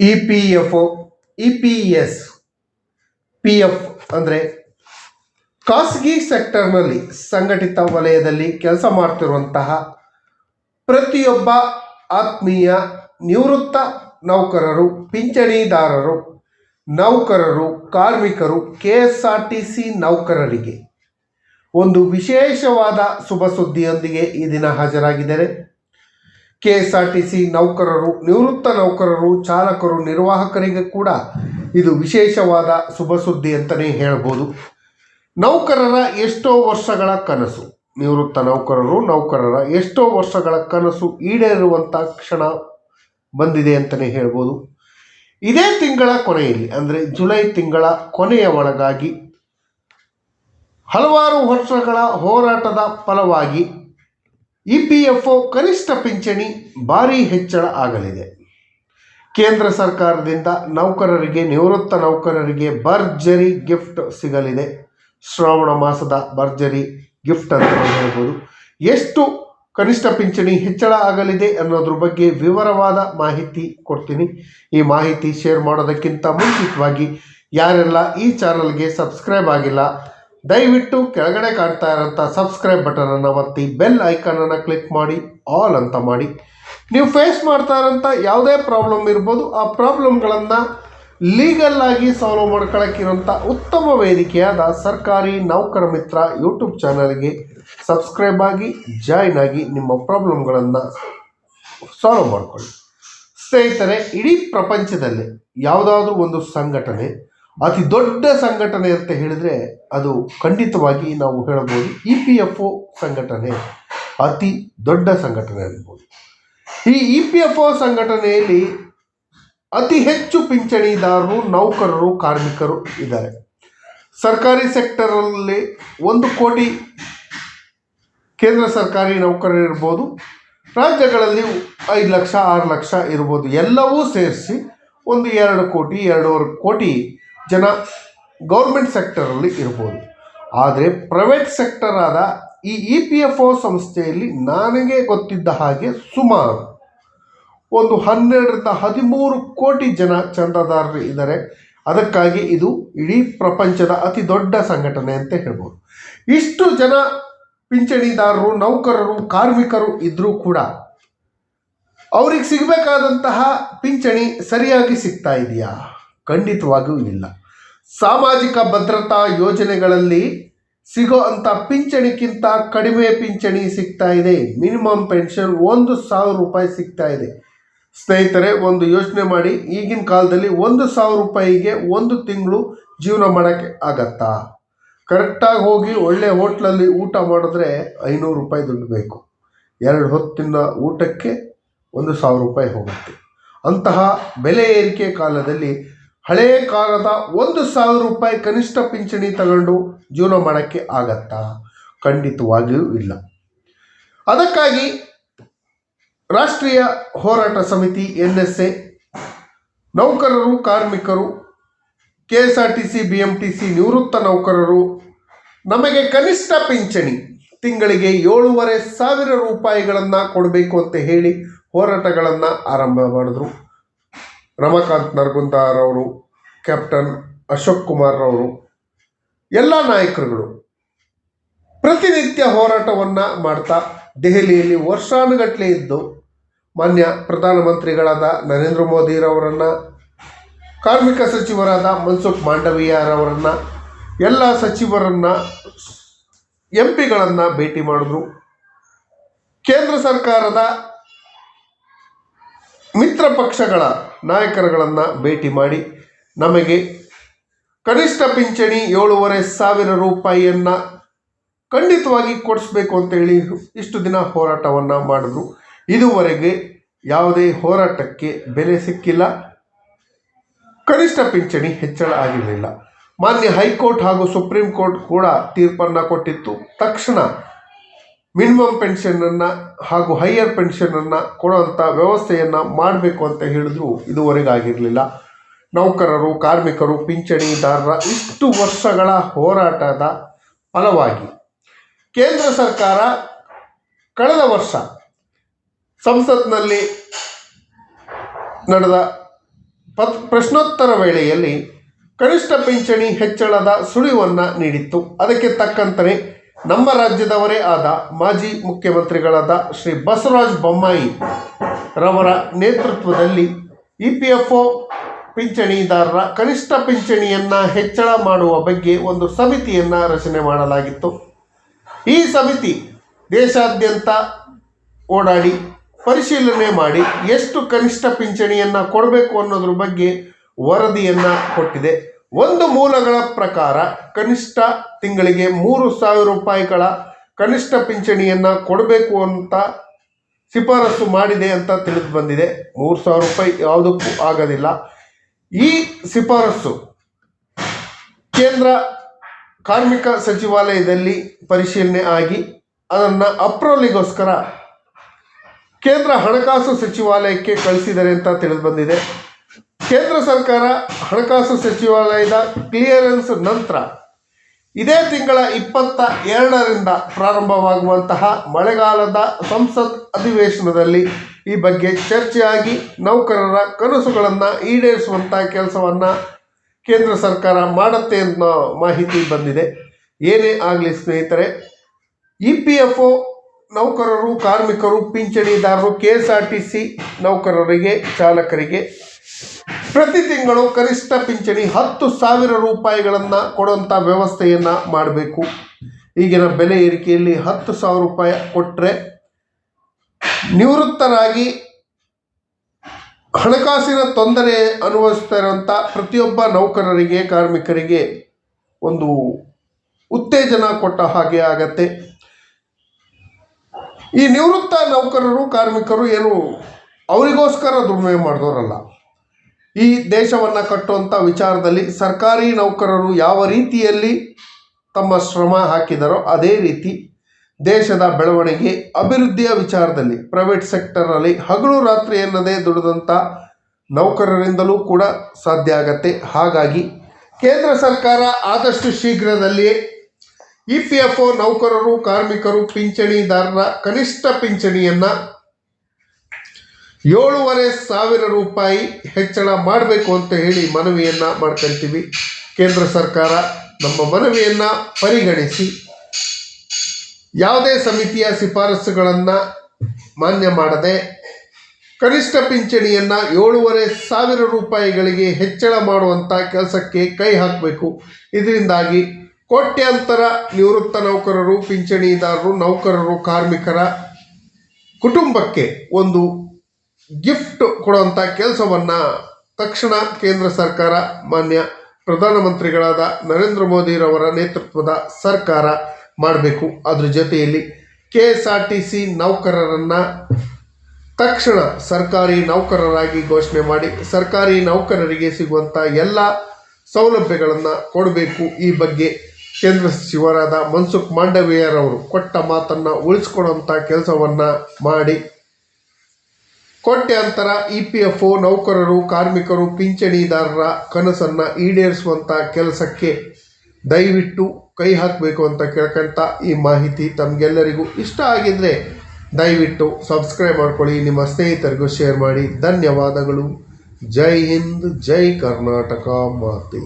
E P F O, E P S, P F ಅಂದರೆ ಖಾಸಗಿ ಸೆಕ್ಟರ್ನಲ್ಲಿ ಸಂಘಟಿತ ವಲಯದಲ್ಲಿ ಕೆಲಸ ಮಾಡ್ತಿರುವಂತಹ ಪ್ರತಿಯೊಬ್ಬ ಆತ್ಮೀಯ ನಿವೃತ್ತ ನೌಕರರು, ಪಿಂಚಣಿದಾರರು, ನೌಕರರು, ಕಾರ್ಮಿಕರು, K S R T C ನೌಕರರಿಗೆ ಒಂದು ವಿಶೇಷವಾದ ಶುಭ ಸುದ್ದಿಯೊಂದಿಗೆ ಈ ದಿನ ಹಾಜರಾಗಿದ್ದಾರೆ K S R T C ನೌಕರರು, ನಿವೃತ್ತ ನೌಕರರು, ಚಾಲಕರು, ನಿರ್ವಾಹಕರಿಗೆ ಕೂಡ ಇದು ವಿಶೇಷವಾದ ಶುಭ ಸುದ್ದಿ ಅಂತಲೇ ಹೇಳ್ಬೋದು. ನೌಕರರ ಎಷ್ಟೋ ವರ್ಷಗಳ ಕನಸು. ನಿವೃತ್ತ ನೌಕರರು, ನೌಕರರ ಎಷ್ಟೋ ವರ್ಷಗಳ ಕನಸು ಈಡೇರುವಂಥ ಕ್ಷಣ ಬಂದಿದೆ ಅಂತಲೇ ಹೇಳ್ಬೋದು. ಇದೇ ತಿಂಗಳ ಕೊನೆಯಲ್ಲಿ, ಅಂದರೆ ಜುಲೈ ತಿಂಗಳ ಕೊನೆಯ ಒಳಗಾಗಿ ಹಲವಾರು ವರ್ಷಗಳ ಹೋರಾಟದ ಫಲವಾಗಿ ಇ ಪಿ ಎಫ್ ಒ ಕನಿಷ್ಠ ಪಿಂಚಣಿ ಭಾರಿ ಹೆಚ್ಚಳ ಆಗಲಿದೆ. ಕೇಂದ್ರ ಸರ್ಕಾರದಿಂದ ನೌಕರರಿಗೆ, ನಿವೃತ್ತ ನೌಕರರಿಗೆ ಭರ್ಜರಿ ಗಿಫ್ಟ್ ಸಿಗಲಿದೆ. ಶ್ರಾವಣ ಮಾಸದ ಭರ್ಜರಿ ಗಿಫ್ಟ್ ಅಂತ ಹೇಳ್ಬೋದು. ಎಷ್ಟು ಕನಿಷ್ಠ ಪಿಂಚಣಿ ಹೆಚ್ಚಳ ಆಗಲಿದೆ ಅನ್ನೋದ್ರ ಬಗ್ಗೆ ವಿವರವಾದ ಮಾಹಿತಿ ಕೊಡ್ತೀನಿ. ಈ ಮಾಹಿತಿ ಶೇರ್ ಮಾಡೋದಕ್ಕಿಂತ ಮುಂಚಿತವಾಗಿ ಯಾರೆಲ್ಲ ಈ ಚಾನಲ್ಗೆ ಸಬ್ಸ್ಕ್ರೈಬ್ ಆಗಿಲ್ಲ ದಯವಿಟ್ಟು ಕೆಳಗಡೆ ಕಾಣ್ತಾ ಇರೋಂಥ ಸಬ್ಸ್ಕ್ರೈಬ್ ಬಟನನ್ನು ಒತ್ತಿ ಬೆಲ್ ಐಕಾನನ್ನು ಕ್ಲಿಕ್ ಮಾಡಿ ಆಲ್ ಅಂತ ಮಾಡಿ. ನೀವು ಫೇಸ್ ಮಾಡ್ತಾ ಇರೋಂಥ ಯಾವುದೇ ಪ್ರಾಬ್ಲಮ್ ಇರ್ಬೋದು, ಆ ಪ್ರಾಬ್ಲಮ್ಗಳನ್ನು ಲೀಗಲ್ ಆಗಿ ಸಾಲ್ವ್ ಮಾಡ್ಕೊಳಕ್ಕಿರುವಂಥ ಉತ್ತಮ ವೇದಿಕೆಯಾದ ಸರ್ಕಾರಿ ನೌಕರ ಮಿತ್ರ ಯೂಟ್ಯೂಬ್ ಚಾನಲ್ಗೆ ಸಬ್ಸ್ಕ್ರೈಬ್ ಆಗಿ ಜಾಯ್ನ್ ಆಗಿ ನಿಮ್ಮ ಪ್ರಾಬ್ಲಮ್ಗಳನ್ನು ಸಾಲ್ವ್ ಮಾಡಿಕೊಳ್ಳಿ. ಸ್ನೇಹಿತರೆ, ಇಡೀ ಪ್ರಪಂಚದಲ್ಲಿ ಯಾವುದಾದ್ರೂ ಒಂದು ಸಂಘಟನೆ ಅತಿ ದೊಡ್ಡ ಸಂಘಟನೆ ಅಂತ ಹೇಳಿದರೆ ಅದು ಖಂಡಿತವಾಗಿ ನಾವು ಹೇಳಬಹುದು ಇ ಪಿ ಎಫ್ ಒ ಸಂಘಟನೆ. ಅತಿ ದೊಡ್ಡ ಸಂಘಟನೆ ಅನ್ಬೋದು ಈ ಇ ಪಿ ಎಫ್ ಒ ಸಂಘಟನೆಯಲ್ಲಿ ಅತಿ ಹೆಚ್ಚು ಪಿಂಚಣಿದಾರರು, ನೌಕರರು, ಕಾರ್ಮಿಕರು ಇದ್ದಾರೆ. ಸರ್ಕಾರಿ ಸೆಕ್ಟರಲ್ಲಿ ಒಂದು ಕೋಟಿ ಕೇಂದ್ರ ಸರ್ಕಾರಿ ನೌಕರರು ಇರ್ಬೋದು. ರಾಜ್ಯಗಳಲ್ಲಿ ಐದು ಲಕ್ಷ, ಆರು ಲಕ್ಷ ಇರ್ಬೋದು. ಎಲ್ಲವೂ ಸೇರಿಸಿ ಒಂದು ಎರಡು ಕೋಟಿ, ಎರಡೂವರೆ ಕೋಟಿ ಜನ ಗೌರ್ಮೆಂಟ್ ಸೆಕ್ಟರಲ್ಲಿ ಇರ್ಬೋದು. ಆದರೆ ಪ್ರೈವೇಟ್ ಸೆಕ್ಟರ್ ಆದ ಈ ಇ ಪಿ ಎಫ್ ಒ ಸಂಸ್ಥೆಯಲ್ಲಿ ನನಗೆ ಗೊತ್ತಿದ್ದ ಹಾಗೆ ಸುಮಾರು ಒಂದು ಹನ್ನೆರಡರಿಂದ ಹದಿಮೂರು ಕೋಟಿ ಜನ ಚಂದಾದಾರರು ಇದ್ದಾರೆ. ಅದಕ್ಕಾಗಿ ಇದು ಇಡೀ ಪ್ರಪಂಚದ ಅತಿ ದೊಡ್ಡ ಸಂಘಟನೆ ಅಂತ ಹೇಳ್ಬೋದು. ಇಷ್ಟು ಜನ ಪಿಂಚಣಿದಾರರು, ನೌಕರರು, ಕಾರ್ಮಿಕರು ಇದ್ದರೂ ಕೂಡ ಅವ್ರಿಗೆ ಸಿಗಬೇಕಾದಂತಹ ಪಿಂಚಣಿ ಸರಿಯಾಗಿ ಸಿಗ್ತಾ ಇದೆಯಾ? ಖಂಡಿತವಾಗಿಯೂ ಇಲ್ಲ. ಸಾಮಾಜಿಕ ಭದ್ರತಾ ಯೋಜನೆಗಳಲ್ಲಿ ಸಿಗೋ ಅಂಥ ಪಿಂಚಣಿಗಿಂತ ಕಡಿಮೆ ಪಿಂಚಣಿ ಸಿಗ್ತಾ ಇದೆ. ಮಿನಿಮಮ್ ಪೆನ್ಷನ್ ಒಂದು ಸಾವಿರ ರೂಪಾಯಿ ಸಿಗ್ತಾ ಇದೆ. ಸ್ನೇಹಿತರೆ, ಒಂದು ಯೋಚನೆ ಮಾಡಿ, ಈಗಿನ ಕಾಲದಲ್ಲಿ ಒಂದು ಸಾವಿರ ರೂಪಾಯಿಗೆ ಒಂದು ತಿಂಗಳು ಜೀವನ ಮಾಡೋಕ್ಕೆ ಆಗತ್ತಾ? ಕರೆಕ್ಟಾಗಿ ಹೋಗಿ ಒಳ್ಳೆ ಹೋಟ್ಲಲ್ಲಿ ಊಟ ಮಾಡಿದ್ರೆ ಐನೂರು ರೂಪಾಯಿ ದುಡ್ಡು ಬೇಕು. ಎರಡು ಹೊತ್ತಿನ ಊಟಕ್ಕೆ ಒಂದು ಸಾವಿರ ರೂಪಾಯಿ ಹೋಗುತ್ತೆ. ಅಂತಹ ಬೆಲೆ ಏರಿಕೆ ಕಾಲದಲ್ಲಿ ಹಳೆಯ ಕಾಲದ ಒಂದು ಸಾವಿರ ರೂಪಾಯಿ ಕನಿಷ್ಠ ಪಿಂಚಣಿ ತಗೊಂಡು ಜೀವನ ಮಾಡೋಕ್ಕೆ ಆಗತ್ತಾ? ಖಂಡಿತವಾಗಿಯೂ ಇಲ್ಲ. ಅದಕ್ಕಾಗಿ ರಾಷ್ಟ್ರೀಯ ಹೋರಾಟ ಸಮಿತಿ, ಎನ್ ಎಸ್ ಎ, ನೌಕರರು, ಕಾರ್ಮಿಕರು, K S R T C, B M T C, ನಿವೃತ್ತ ನೌಕರರು ನಮಗೆ ಕನಿಷ್ಠ ಪಿಂಚಣಿ ತಿಂಗಳಿಗೆ ಏಳೂವರೆ ಸಾವಿರ ರೂಪಾಯಿಗಳನ್ನು ಕೊಡಬೇಕು ಅಂತ ಹೇಳಿ ಹೋರಾಟಗಳನ್ನು ಆರಂಭ ಮಾಡಿದ್ರು. ರಮಾಕಾಂತ್ ನರಗುಂದಾರವರು ಕ್ಯಾಪ್ಟನ್ ಅಶೋಕ್ ಕುಮಾರ್ರವರು, ಎಲ್ಲ ನಾಯಕರುಗಳು ಪ್ರತಿನಿತ್ಯ ಹೋರಾಟವನ್ನು ಮಾಡ್ತಾ ದೆಹಲಿಯಲ್ಲಿ ವರ್ಷಾನುಗಟ್ಟಲೆ ಇದ್ದು ಮಾನ್ಯ ಪ್ರಧಾನಮಂತ್ರಿಗಳಾದ ನರೇಂದ್ರ ಮೋದಿರವರನ್ನು, ಕಾರ್ಮಿಕ ಸಚಿವರಾದ ಮನ್ಸುಖ್ ಮಾಂಡವೀಯರವರನ್ನು, ಎಲ್ಲ ಸಚಿವರನ್ನು ಎಂ ಪಿಗಳನ್ನು ಭೇಟಿ ಮಾಡಿದ್ರು. ಕೇಂದ್ರ ಸರ್ಕಾರದ ಮಿತ್ರ ಪಕ್ಷಗಳ ನಾಯಕರುಗಳನ್ನು ಭೇಟಿ ಮಾಡಿ ನಮಗೆ ಕನಿಷ್ಠ ಪಿಂಚಣಿ ಏಳೂವರೆ ಸಾವಿರ ರೂಪಾಯಿಯನ್ನು ಖಂಡಿತವಾಗಿ ಕೊಡಿಸ್ಬೇಕು ಅಂತೇಳಿ ಇಷ್ಟು ದಿನ ಹೋರಾಟವನ್ನು ಮಾಡಿದ್ರು. ಇದುವರೆಗೆ ಯಾವುದೇ ಹೋರಾಟಕ್ಕೆ ಬೆಲೆ ಸಿಕ್ಕಿಲ್ಲ. ಕನಿಷ್ಠ ಪಿಂಚಣಿ ಹೆಚ್ಚಳ ಆಗಿರಲಿಲ್ಲ. ಮಾನ್ಯ ಹೈಕೋರ್ಟ್ ಹಾಗೂ ಸುಪ್ರೀಂ ಕೋರ್ಟ್ ಕೂಡ ತೀರ್ಪನ್ನು ಕೊಟ್ಟಿತ್ತು. ತಕ್ಷಣ ಮಿನಿಮಮ್ ಪೆನ್ಷನನ್ನು ಹಾಗೂ ಹೈಯರ್ ಪೆನ್ಷನನ್ನು ಕೊಡುವಂಥ ವ್ಯವಸ್ಥೆಯನ್ನು ಮಾಡಬೇಕು ಅಂತ ಹೇಳಿದ್ರು ಇದುವರೆಗೆ ಆಗಿರಲಿಲ್ಲ. ನೌಕರರು, ಕಾರ್ಮಿಕರು, ಪಿಂಚಣಿದಾರರ ಇಷ್ಟು ವರ್ಷಗಳ ಹೋರಾಟದ ಫಲವಾಗಿ ಕೇಂದ್ರ ಸರ್ಕಾರ ಕಳೆದ ವರ್ಷ ಸಂಸತ್ನಲ್ಲಿ ನಡೆದ ಪತ್, ಪ್ರಶ್ನೋತ್ತರ ವೇಳೆಯಲ್ಲಿ ಕನಿಷ್ಠ ಪಿಂಚಣಿ ಹೆಚ್ಚಳದ ಸುಳಿವನ್ನು ನೀಡಿತ್ತು. ಅದಕ್ಕೆ ತಕ್ಕಂತೆ ನಮ್ಮ ರಾಜ್ಯದವರೇ ಆದ ಮಾಜಿ ಮುಖ್ಯಮಂತ್ರಿಗಳಾದ ಶ್ರೀ ಬಸವರಾಜ ಬೊಮ್ಮಾಯಿ ರವರ ನೇತೃತ್ವದಲ್ಲಿ ಇ ಪಿ ಎಫ್ ಒ ಪಿಂಚಣಿದಾರರ ಕನಿಷ್ಠ ಪಿಂಚಣಿಯನ್ನು ಹೆಚ್ಚಳ ಮಾಡುವ ಬಗ್ಗೆ ಒಂದು ಸಮಿತಿಯನ್ನು ರಚನೆ ಮಾಡಲಾಗಿತ್ತು. ಈ ಸಮಿತಿ ದೇಶಾದ್ಯಂತ ಓಡಾಡಿ ಪರಿಶೀಲನೆ ಮಾಡಿ ಎಷ್ಟು ಕನಿಷ್ಠ ಪಿಂಚಣಿಯನ್ನು ಕೊಡಬೇಕು ಅನ್ನೋದ್ರ ಬಗ್ಗೆ ವರದಿಯನ್ನು ಕೊಟ್ಟಿದೆ. ಒಂದು ಮೂಲಗಳ ಪ್ರಕಾರ ಕನಿಷ್ಠ ತಿಂಗಳಿಗೆ ಮೂರು ಸಾವಿರ ರೂಪಾಯಿಗಳ ಕನಿಷ್ಠ ಪಿಂಚಣಿಯನ್ನು ಕೊಡಬೇಕು ಅಂತ ಶಿಫಾರಸು ಮಾಡಿದೆ ಅಂತ ತಿಳಿದು ಬಂದಿದೆ. ಮೂರು ಸಾವಿರ ರೂಪಾಯಿ ಯಾವುದಕ್ಕೂ ಆಗೋದಿಲ್ಲ. ಈ ಶಿಫಾರಸು ಕೇಂದ್ರ ಕಾರ್ಮಿಕ ಸಚಿವಾಲಯದಲ್ಲಿ ಪರಿಶೀಲನೆ ಆಗಿ ಅದನ್ನು ಅಪ್ರೂವಲಿಗೋಸ್ಕರ ಕೇಂದ್ರ ಹಣಕಾಸು ಸಚಿವಾಲಯಕ್ಕೆ ಕಳಿಸಿದ್ದಾರೆ ಅಂತ ತಿಳಿದು ಬಂದಿದೆ. ಕೇಂದ್ರ ಸರ್ಕಾರ ಹಣಕಾಸು ಸಚಿವಾಲಯದ ಕ್ಲಿಯರೆನ್ಸ್ ನಂತರ ಇದೇ ತಿಂಗಳ ಇಪ್ಪತ್ತ ಎರಡರಿಂದ ಪ್ರಾರಂಭವಾಗುವಂತಹ ಮಳೆಗಾಲದ ಸಂಸತ್ ಅಧಿವೇಶನದಲ್ಲಿ ಈ ಬಗ್ಗೆ ಚರ್ಚೆಯಾಗಿ ನೌಕರರ ಕನಸುಗಳನ್ನು ಈಡೇರಿಸುವಂಥ ಕೆಲಸವನ್ನು ಕೇಂದ್ರ ಸರ್ಕಾರ ಮಾಡುತ್ತೆ ಅನ್ನೋ ಮಾಹಿತಿ ಬಂದಿದೆ. ಏನೇ ಆಗಲಿ ಸ್ನೇಹಿತರೆ, ಇ ಪಿ ಎಫ್ ಒ ನೌಕರರು, ಕಾರ್ಮಿಕರು, ಪಿಂಚಣಿದಾರರು, K S R T C ನೌಕರರಿಗೆ, ಚಾಲಕರಿಗೆ ಪ್ರತಿ ತಿಂಗಳು ಕನಿಷ್ಠ ಪಿಂಚಣಿ ಹತ್ತು ಸಾವಿರ ರೂಪಾಯಿಗಳನ್ನು ಕೊಡುವಂಥ ವ್ಯವಸ್ಥೆಯನ್ನು ಮಾಡಬೇಕು. ಈಗಿನ ಬೆಲೆ ಏರಿಕೆಯಲ್ಲಿ ಹತ್ತು ಸಾವಿರ ರೂಪಾಯಿ ಕೊಟ್ಟರೆ ನಿವೃತ್ತರಾಗಿ ಹಣಕಾಸಿನ ತೊಂದರೆ ಅನುಭವಿಸ್ತಾ ಇರುವಂಥ ಪ್ರತಿಯೊಬ್ಬ ನೌಕರರಿಗೆ, ಕಾರ್ಮಿಕರಿಗೆ ಒಂದು ಉತ್ತೇಜನ ಕೊಟ್ಟ ಹಾಗೆ ಆಗತ್ತೆ. ಈ ನಿವೃತ್ತ ನೌಕರರು, ಕಾರ್ಮಿಕರು ಏನು ಅವರಿಗೋಸ್ಕರ ದುಡಿಮೆ ಮಾಡಿದವರಲ್ಲ. ಈ ದೇಶವನ್ನು ಕಟ್ಟುವಂಥ ವಿಚಾರದಲ್ಲಿ ಸರ್ಕಾರಿ ನೌಕರರು ಯಾವ ರೀತಿಯಲ್ಲಿ ತಮ್ಮ ಶ್ರಮ ಹಾಕಿದರೋ ಅದೇ ರೀತಿ ದೇಶದ ಬೆಳವಣಿಗೆ ಅಭಿವೃದ್ಧಿಯ ವಿಚಾರದಲ್ಲಿ ಪ್ರೈವೇಟ್ ಸೆಕ್ಟರಲ್ಲಿ ಹಗಲು ರಾತ್ರಿ ಎನ್ನದೇ ದುಡಿದಂಥ ನೌಕರರಿಂದಲೂ ಕೂಡ ಸಾಧ್ಯ ಆಗತ್ತೆ. ಹಾಗಾಗಿ ಕೇಂದ್ರ ಸರ್ಕಾರ ಆದಷ್ಟು ಶೀಘ್ರದಲ್ಲಿಯೇ ಇ ಪಿ ಎಫ್ ಒ ನೌಕರರು, ಕಾರ್ಮಿಕರು, ಪಿಂಚಣಿದಾರರ ಕನಿಷ್ಠ ಪಿಂಚಣಿಯನ್ನು ಏಳೂವರೆ ಸಾವಿರ ರೂಪಾಯಿ ಹೆಚ್ಚಳ ಮಾಡಬೇಕು ಅಂತ ಹೇಳಿ ಮನವಿಯನ್ನು ಮಾಡ್ಕೊಳ್ತೀವಿ ಕೇಂದ್ರ ಸರ್ಕಾರ ನಮ್ಮ ಮನವಿಯನ್ನು ಪರಿಗಣಿಸಿ. ಯಾವುದೇ ಸಮಿತಿಯ ಶಿಫಾರಸುಗಳನ್ನು ಮಾನ್ಯ ಮಾಡದೆ ಕನಿಷ್ಠ ಪಿಂಚಣಿಯನ್ನು ಏಳುವರೆ ಸಾವಿರ ರೂಪಾಯಿಗಳಿಗೆ ಹೆಚ್ಚಳ ಮಾಡುವಂಥ ಕೆಲಸಕ್ಕೆ ಕೈ ಹಾಕಬೇಕು. ಇದರಿಂದಾಗಿ ಕೋಟ್ಯಾಂತರ ನಿವೃತ್ತ ನೌಕರರು, ಪಿಂಚಣಿದಾರರು, ನೌಕರರು, ಕಾರ್ಮಿಕರ ಕುಟುಂಬಕ್ಕೆ ಒಂದು ಗಿಫ್ಟ್ ಕೊಡುವಂಥ ಕೆಲಸವನ್ನು ತಕ್ಷಣ ಕೇಂದ್ರ ಸರ್ಕಾರ, ಮಾನ್ಯ ಪ್ರಧಾನಮಂತ್ರಿಗಳಾದ ನರೇಂದ್ರ ಮೋದಿರವರ ನೇತೃತ್ವದ ಸರ್ಕಾರ ಮಾಡಬೇಕು. ಅದ್ರ ಜೊತೆಯಲ್ಲಿ K S R T C ನೌಕರರನ್ನು ತಕ್ಷಣ ಸರ್ಕಾರಿ ನೌಕರರಾಗಿ ಘೋಷಣೆ ಮಾಡಿ ಸರ್ಕಾರಿ ನೌಕರರಿಗೆ ಸಿಗುವಂಥ ಎಲ್ಲ ಸೌಲಭ್ಯಗಳನ್ನು ಕೊಡಬೇಕು. ಈ ಬಗ್ಗೆ ಕೇಂದ್ರ ಸಚಿವರಾದ ಮನ್ಸುಖ್ ಮಾಂಡವೀಯರವರು ಕೊಟ್ಟ ಮಾತನ್ನು ಉಳಿಸ್ಕೊಡುವಂಥ ಕೆಲಸವನ್ನು ಮಾಡಿ ಕೋಟ್ಯಾಂತರ ಇ ಪಿ ಎಫ್ ಒ ನೌಕರರು, ಕಾರ್ಮಿಕರು, ಪಿಂಚಣಿದಾರರ ಕನಸನ್ನು ಈಡೇರಿಸುವಂಥ ಕೆಲಸಕ್ಕೆ ದಯವಿಟ್ಟು ಕೈ ಹಾಕಬೇಕು ಅಂತ ಕೇಳ್ಕೊಂತ ಈ ಮಾಹಿತಿ ತಮಗೆಲ್ಲರಿಗೂ ಇಷ್ಟ ಆಗಿದ್ದರೆ ದಯವಿಟ್ಟು ಸಬ್ಸ್ಕ್ರೈಬ್ ಮಾಡ್ಕೊಳ್ಳಿ, ನಿಮ್ಮ ಸ್ನೇಹಿತರಿಗೂ ಶೇರ್ ಮಾಡಿ. ಧನ್ಯವಾದಗಳು. ಜೈ ಹಿಂದ್, ಜೈ ಕರ್ನಾಟಕ ಮಾತೆ.